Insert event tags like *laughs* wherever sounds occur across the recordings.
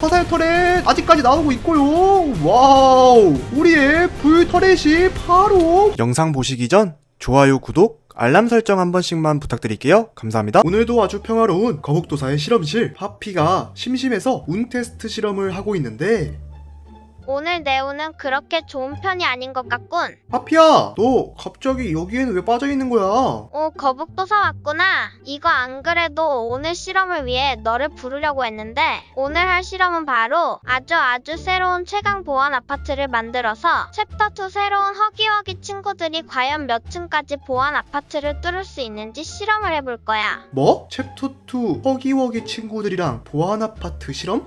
화살 터렛 아직까지 나오고 있고요. 와우, 우리의 불 터렛이 바로 영상 보시기 전 좋아요, 구독, 알람 설정 한 번씩만 부탁드릴게요. 감사합니다. 오늘도 아주 평화로운 거북도사의 실험실 파피가 심심해서 운 테스트 실험을 하고 있는데 오늘 내 운은 그렇게 좋은 편이 아닌 것 같군. 파피야, 너 갑자기 여기에는 왜 빠져 있는 거야? 오, 거북도 사 왔구나. 이거 안 그래도 오늘 실험을 위해 너를 부르려고 했는데, 오늘 할 실험은 바로 아주 아주 새로운 최강 보안 아파트를 만들어서 챕터 2 새로운 허기허기 친구들이 과연 몇 층까지 보안 아파트를 뚫을 수 있는지 실험을 해볼 거야. 뭐? 챕터 2 허기워기 친구들이랑 보안 아파트 실험?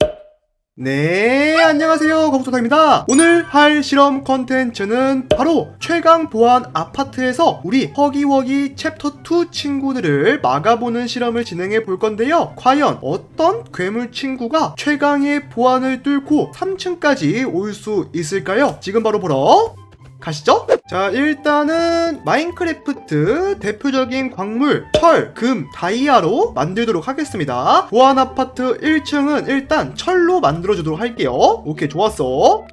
네, 안녕하세요. 거북도사입니다. 오늘 할 실험 컨텐츠는 바로 최강 보안 아파트에서 우리 허기워기 챕터 2 친구들을 막아보는 실험을 진행해 볼 건데요. 과연 어떤 괴물 친구가 최강의 보안을 뚫고 3층까지 올 수 있을까요? 지금 바로 보러 가시죠. 자, 일단은 마인크래프트 대표적인 광물 철, 금, 다이아로 만들도록 하겠습니다. 보안 아파트 1층은 일단 철로 만들어 주도록 할게요. 오케이, 좋았어.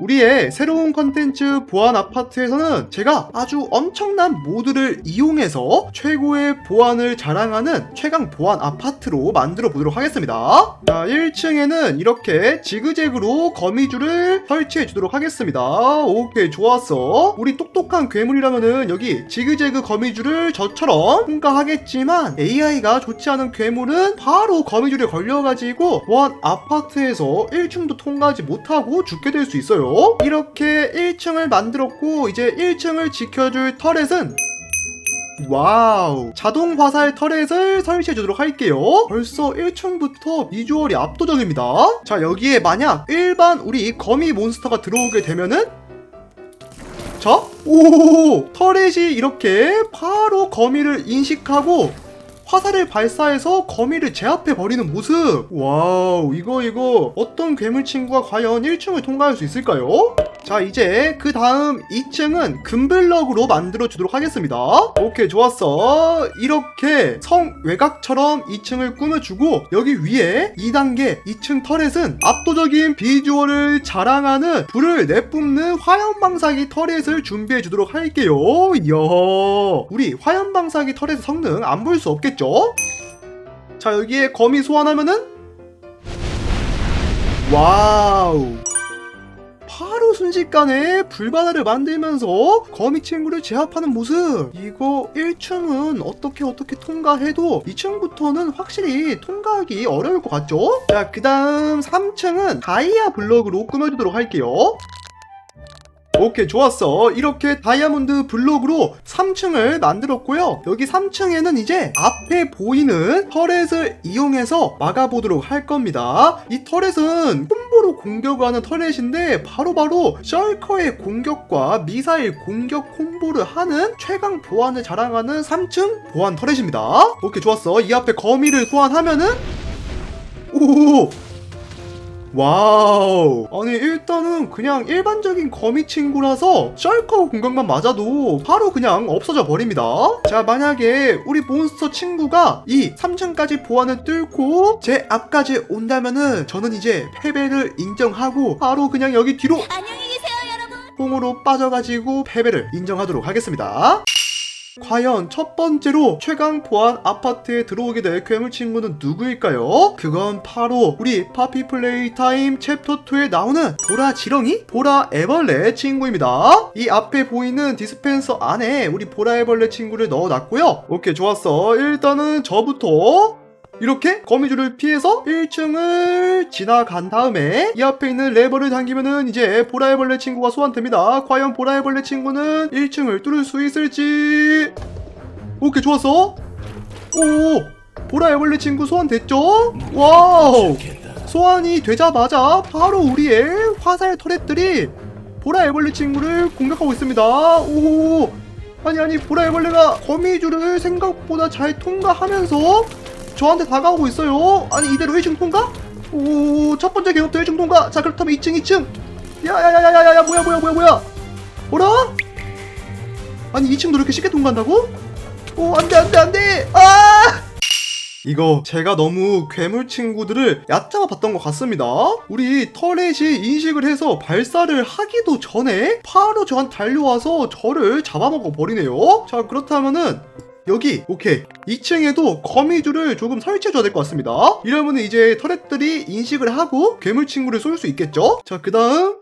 우리의 새로운 컨텐츠 보안 아파트에서는 제가 아주 엄청난 모드를 이용해서 최고의 보안을 자랑하는 최강 보안 아파트로 만들어 보도록 하겠습니다. 자, 1층에는 이렇게 지그재그로 거미줄을 설치해 주도록 하겠습니다. 오케이, 좋았어. 우리 똑똑한 괴물이라면은 여기 지그재그 거미줄을 저처럼 통과하겠지만 AI가 좋지 않은 괴물은 바로 거미줄에 걸려가지고 보안 아파트에서 1층도 통과하지 못하고 죽게 될 수 있어요. 이렇게 1층을 만들었고 이제 1층을 지켜줄 터렛은 와우. 자동 화살 터렛을 설치해 주도록 할게요. 벌써 1층부터 비주얼이 압도적입니다. 자 여기에 만약 일반 우리 거미 몬스터가 들어오게 되면은 자, 오 터렛이 이렇게 바로 거미를 인식하고 화살을 발사해서 거미를 제압해 버리는 모습. 와우, 이거 이거 어떤 괴물 친구가 과연 1층을 통과할 수 있을까요? 자, 이제 그 다음 2층은 금블럭으로 만들어 주도록 하겠습니다. 오케이, 좋았어. 이렇게 성 외곽처럼 2층을 꾸며주고 여기 위에 2단계 2층 터렛은 압도적인 비주얼을 자랑하는 불을 내뿜는 화염방사기 터렛을 준비해 주도록 할게요. 이야, 우리 화염방사기 터렛의 성능 안 볼 수 없겠죠? 자, 여기에 거미 소환하면은 와우. 순식간에 불바다를 만들면서 거미 친구를 제압하는 모습. 이거 1층은 어떻게 어떻게 통과해도 2층부터는 확실히 통과하기 어려울 것 같죠? 자, 그 다음 3층은 다이아 블럭으로 꾸며주도록 할게요. 오케이 좋았어. 이렇게 다이아몬드 블록으로 3층을 만들었고요. 여기 3층에는 이제 앞에 보이는 터렛을 이용해서 막아보도록 할 겁니다. 이 터렛은 콤보로 공격하는 터렛인데 바로바로 셜커의 공격과 미사일 공격 콤보를 하는 최강 보안을 자랑하는 3층 보안 터렛입니다. 오케이 좋았어. 이 앞에 거미를 소환하면은 오 와우 아니 일단은 그냥 일반적인 거미 친구라서 셜커 공격만 맞아도 바로 그냥 없어져 버립니다 자 만약에 우리 몬스터 친구가 이 3층까지 보안을 뚫고 제 앞까지 온다면은 저는 이제 패배를 인정하고 바로 그냥 여기 뒤로 안녕히 계세요, 여러분. 콩으로 빠져가지고 패배를 인정하도록 하겠습니다. 과연 첫 번째로 최강 보안 아파트에 들어오게 될 괴물 친구는 누구일까요? 그건 바로 우리 파피 플레이 타임 챕터 2에 나오는 보라 지렁이? 보라 애벌레 친구입니다. 이 앞에 보이는 디스펜서 안에 우리 보라 애벌레 친구를 넣어놨고요. 오케이 좋았어. 일단은 저부터 이렇게 거미줄을 피해서 1층을 지나간 다음에 이 앞에 있는 레버를 당기면은 이제 보라애벌레 친구가 소환됩니다. 과연 보라애벌레 친구는 1층을 뚫을 수 있을지. 오케이 좋았어. 오 보라애벌레 친구 소환됐죠? 와우 소환이 되자마자 바로 우리의 화살 터렛들이 보라애벌레 친구를 공격하고 있습니다. 오 아니 아니 보라애벌레가 거미줄을 생각보다 잘 통과하면서 저한테 다가오고 있어요. 아니 이대로 1층 통과? 오, 첫 번째 개업도 1층 통과. 자, 그렇다면 2층, 2층. 야야야야야야, 뭐야, 뭐야, 뭐야, 뭐야. 뭐라? 아니 2층도 이렇게 쉽게 통과한다고? 오, 안돼, 안돼, 안돼. 아! 이거 제가 너무 괴물 친구들을 얕잡아 봤던 것 같습니다. 우리 터렛이 인식을 해서 발사를 하기도 전에 바로 저한 달려와서 저를 잡아먹어 버리네요. 자 그렇다면은 여기 오케이 2층에도 거미줄을 조금 설치해줘야 될 것 같습니다. 이러면 이제 터렛들이 인식을 하고 괴물 친구를 쏠 수 있겠죠? 자 그 다음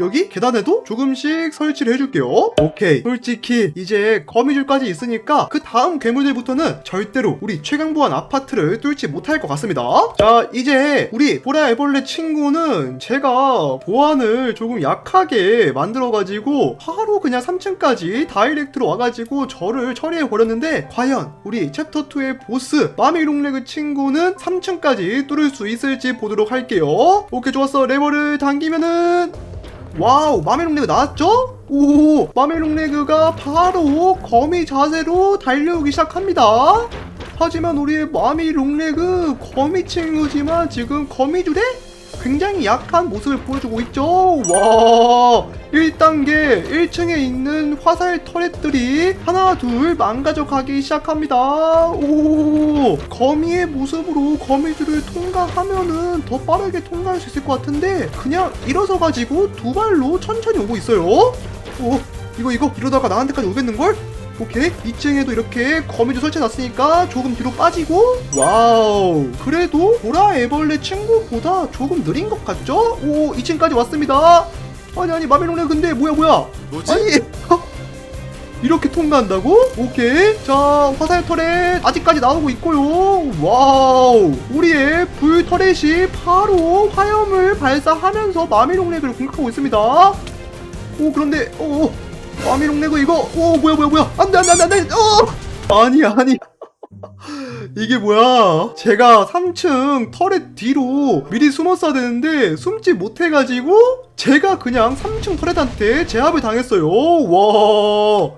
여기 계단에도 조금씩 설치를 해줄게요. 오케이. 솔직히 이제 거미줄까지 있으니까 그 다음 괴물들부터는 절대로 우리 최강보안 아파트를 뚫지 못할 것 같습니다. 자, 이제 우리 보라 애벌레 친구는 제가 보안을 조금 약하게 만들어가지고 바로 그냥 3층까지 다이렉트로 와가지고 저를 처리해버렸는데 과연 우리 챕터 2의 보스 마미롱레그 친구는 3층까지 뚫을 수 있을지 보도록 할게요. 오케이, 좋았어. 레버를 당기면은 와우 마멜롱레그 나왔죠? 오 마멜롱레그가 바로 거미 자세로 달려오기 시작합니다 하지만 우리의 마미롱레그 거미 친구지만 지금 거미줄에 굉장히 약한 모습을 보여주고 있죠? 와 1단계 1층에 있는 화살 터렛들이 하나 둘 망가져 가기 시작합니다. 오 거미의 모습으로 거미줄을 통과하면은 더 빠르게 통과할 수 있을 것 같은데 그냥 일어서 가지고 두 발로 천천히 오고 있어요. 오 이거 이거 이러다가 나한테까지 오겠는걸? 오케이. 2층에도 이렇게 거미줄 설치해놨으니까 조금 뒤로 빠지고. 와우. 그래도 보라 애벌레 친구보다 조금 느린 것 같죠? 오 2층까지 왔습니다. 아니 아니 마멜롱레 근데 뭐야 뭐야? 뭐지? 아니 *laughs* 이렇게 통과한다고? 오케이. 자 화살 터렛 아직까지 나오고 있고요. 와우. 우리의 불 터렛이 바로 화염을 발사하면서 마미롱렉을 공격하고 있습니다. 오 그런데 오 마미롱렉은 이거. 오 뭐야 뭐야 뭐야. 안돼 안돼 안돼 안돼. 어! 아니 아니. *laughs* 이게 뭐야? 제가 3층 터렛 뒤로 미리 숨었어야 되는데 숨지 못해가지고 제가 그냥 3층 터렛한테 제압을 당했어요. 와.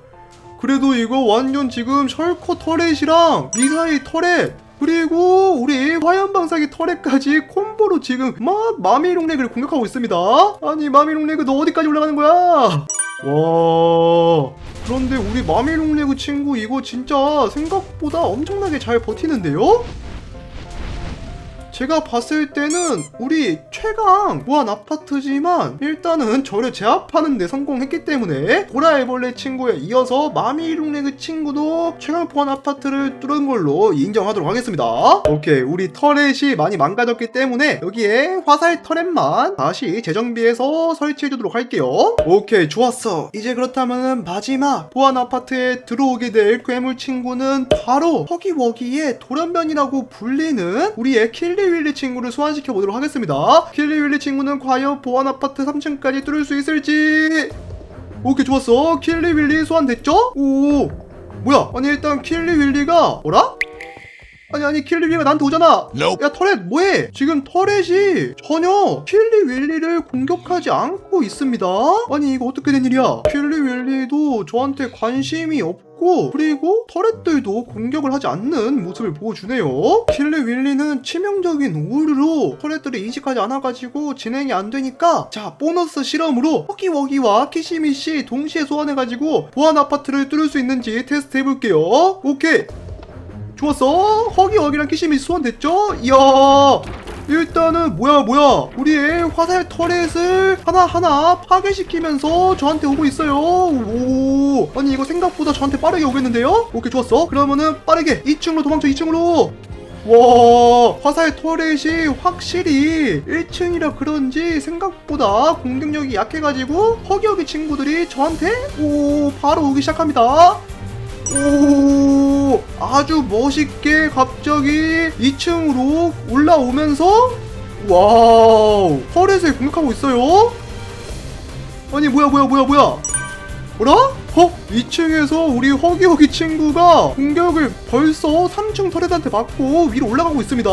그래도 이거 완전 지금 셜커 터렛이랑 미사일 터렛 그리고 우리 화염방사기 터렛까지 콤보로 지금 막 마미롱렉을 공격하고 있습니다. 아니 마미롱렉 너 어디까지 올라가는 거야 와 그런데 우리 마미롱레그 친구 이거 진짜 생각보다 엄청나게 잘 버티는데요? 제가 봤을 때는 우리 최강 무한 아파트지만 일단은 저를 제압하는 데 성공했기 때문에 보라애벌레 친구에 이어서 마미롱레그 친구도 최강 보안 아파트를 뚫은 걸로 인정하도록 하겠습니다. 오케이 우리 터렛이 많이 망가졌기 때문에 여기에 화살 터렛만 다시 재정비해서 설치해 주도록 할게요. 오케이 좋았어. 이제 그렇다면 마지막 보안 아파트에 들어오게 될 괴물 친구는 바로 허기워기의 돌연변이라고 불리는 우리의 킬리 윌리 친구를 소환시켜 보도록 하겠습니다. 킬리윌리 친구는 과연 보안 아파트 3층까지 뚫을 수 있을지. 오케이 좋았어. 킬리윌리 소환됐죠? 오 뭐야? 아니 일단 킬리윌리가 뭐라? 아니 아니 킬리 윌리가 나한테 오잖아. Nope. 야 터렛 뭐해? 지금 터렛이 전혀 킬리 윌리를 공격하지 않고 있습니다. 아니 이거 어떻게 된 일이야? 킬리 윌리도 저한테 관심이 없고 그리고 터렛들도 공격을 하지 않는 모습을 보여주네요. 킬리 윌리는 치명적인 오류로 터렛들을 인식하지 않아가지고 진행이 안 되니까 자 보너스 실험으로 허기워기와 키시미씨 동시에 소환해가지고 보안 아파트를 뚫을 수 있는지 테스트 해볼게요. 오케이. 좋았어. 허기허기랑 키시미 소환됐죠? 이야 일단은 뭐야 뭐야. 우리의 화살 터렛을 하나하나 파괴시키면서 저한테 오고 있어요. 오 아니 이거 생각보다 저한테 빠르게 오겠는데요? 오케이 좋았어. 그러면은 빠르게 2층으로 도망쳐 2층으로. 와 화살 터렛이 확실히 1층이라 그런지 생각보다 공격력이 약해가지고 허기허기 친구들이 저한테 오 바로 오기 시작합니다. 오 아주 멋있게 갑자기 2층으로 올라오면서 와우 터렛을 공격하고 있어요 아니 뭐야 뭐야 뭐야 뭐야 뭐라? 어? 2층에서 우리 허기허기 친구가 공격을 벌써 3층 터렛한테 받고 위로 올라가고 있습니다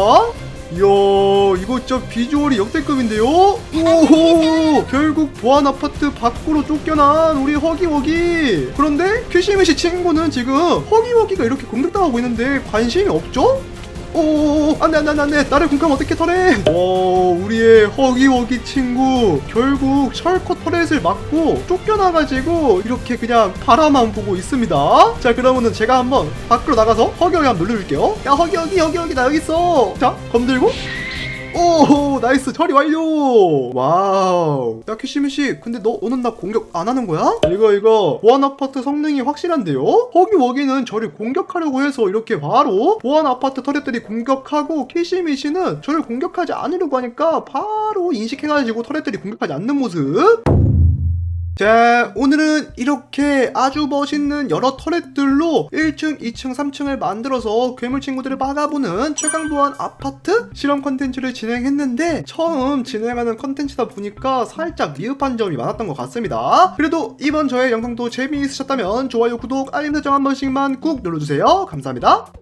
이야 이거 진짜 비주얼이 역대급인데요? 오 결국 보안 아파트 밖으로 쫓겨난 우리 허기허기 그런데 큐시미시 친구는 지금 허기허기가 이렇게 공격당하고 있는데 관심이 없죠? 오 안돼 안돼 안돼 나를 공격하면 어떻게 터래 어 우리의 허기허기 친구 결국 철컷 터렛을 맞고 쫓겨나가지고 이렇게 그냥 바라만 보고 있습니다. 자 그러면은 제가 한번 밖으로 나가서 허기허기 한번 눌러줄게요. 야 허기허기 허기허기 나 여기 있어. 자 검들고 오 나이스 처리 완료 와우 야 키시미씨 근데 너 오늘 나 공격 안 하는 거야? 이거 이거 보안 아파트 성능이 확실한데요? 허기 워기는 저를 공격하려고 해서 이렇게 바로 보안 아파트 터렛들이 공격하고 키시미씨는 저를 공격하지 않으려고 하니까 바로 인식해가지고 터렛들이 공격하지 않는 모습 자, 오늘은 이렇게 아주 멋있는 여러 터렛들로 1층, 2층, 3층을 만들어서 괴물 친구들을 막아보는 최강보안 아파트 실험 컨텐츠를 진행했는데 처음 진행하는 컨텐츠다 보니까 살짝 미흡한 점이 많았던 것 같습니다. 그래도 이번 저의 영상도 재미있으셨다면 좋아요, 구독, 알림 설정 한 번씩만 꾹 눌러주세요. 감사합니다.